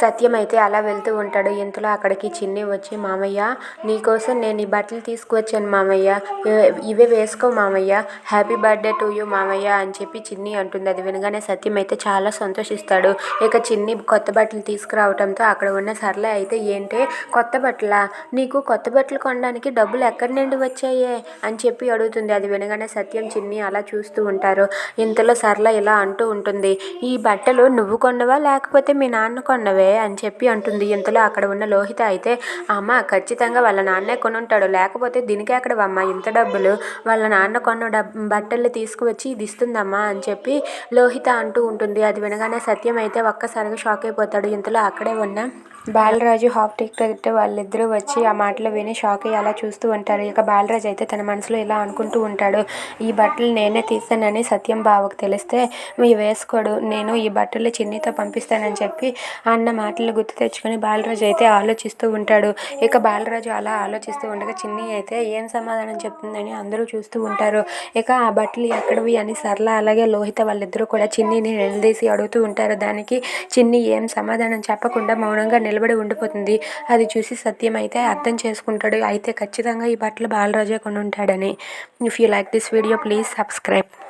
సత్యం అయితే అలా వెళ్తూ ఉంటాడు. ఇంతలో అక్కడికి చిన్ని వచ్చి మామయ్య నీకోసం నేను ఈ బట్టలు తీసుకువచ్చాను మామయ్య. ఇవే- ఇవే వేసుకో మామయ్య. హ్యాపీ బర్త్డే టు యూ మామయ్య అని చెప్పి చిన్ని అంటుంది. అది వినగానే సత్యం అయితే చాలా సంతోషిస్తాడు. ఇక చిన్ని కొత్త బట్టలు తీసుకురావడంతో అక్కడ ఉన్న సర్లే అయితే ఏంటి కొత్త బట్టలా? నీకు కొత్త బట్టలు కొనడానికి డబ్బులు ఎక్కడి నుండి వచ్చాయే? అని చెప్పి అడుగుతుంది. అది వినగానే సత్యం చిన్ని అలా చూస్తూ ఉంటారు. ఇంతలో సర్ల ఇలా అంటూ ఉంటుంది. ఈ బట్టలు నువ్వు కొన్నవా లేకపోతే మీ నాన్న కొన్నవే? అని చెప్పి అంటుంది. ఇంతలో అక్కడ ఉన్న లోహిత అయితే అమ్మ ఖచ్చితంగా వాళ్ళ నాన్నే కొని ఉంటాడు లేకపోతే దీనికి ఎక్కడవమ్మా ఇంత డబ్బులు. వాళ్ళ నాన్న కొన్న డబ్ బట్టలు తీసుకువచ్చి ఇది ఇస్తుందమ్మా అని చెప్పి లోహిత అంటూ ఉంటుంది. అది వినగానే సత్యం అయితే ఒక్కసారిగా షాక్ అయిపోతాడు. ఇంతలో అక్కడే ఉన్న బాలరాజు హాఫ్ టికెట్ వాళ్ళిద్దరూ వచ్చి ఆ మాటలు విని షాక్ అయ్యి అలా చూస్తూ ఉంటారు. ఇక బాలరాజు అయితే తన మనసులో ఇలా అనుకుంటూ ఉంటాడు. ఈ బట్టలు నేనే తీస్తానని సత్యం బావకు తెలిస్తే మీ వేసుకోడు నేను ఈ బట్టలు చిన్నితో పంపిస్తానని చెప్పి అన్న మాటలు గుర్తు తెచ్చుకొని బాలరాజు అయితే ఆలోచిస్తూ ఉంటాడు. ఇక బాలరాజు అలా ఆలోచిస్తూ ఉండగా చిన్ని అయితే ఏం సమాధానం చెప్తుందని అందరూ చూస్తూ ఉంటారు. ఇక ఆ బట్టలు ఎక్కడవి అని సరళ అలాగే లోహిత వాళ్ళిద్దరూ కూడా చిన్నిని నిలదీసి అడుగుతూ ఉంటారు. దానికి చిన్ని ఏం సమాధానం చెప్పకుండా మౌనంగా నిల నిలబడి ఉండిపోతుంది. అది చూసి సత్యం అయితే అర్థం చేసుకుంటాడు. అయితే ఖచ్చితంగా ఈ బట్టలు బాలరాజే కొని ఉంటాడని if you like this video please subscribe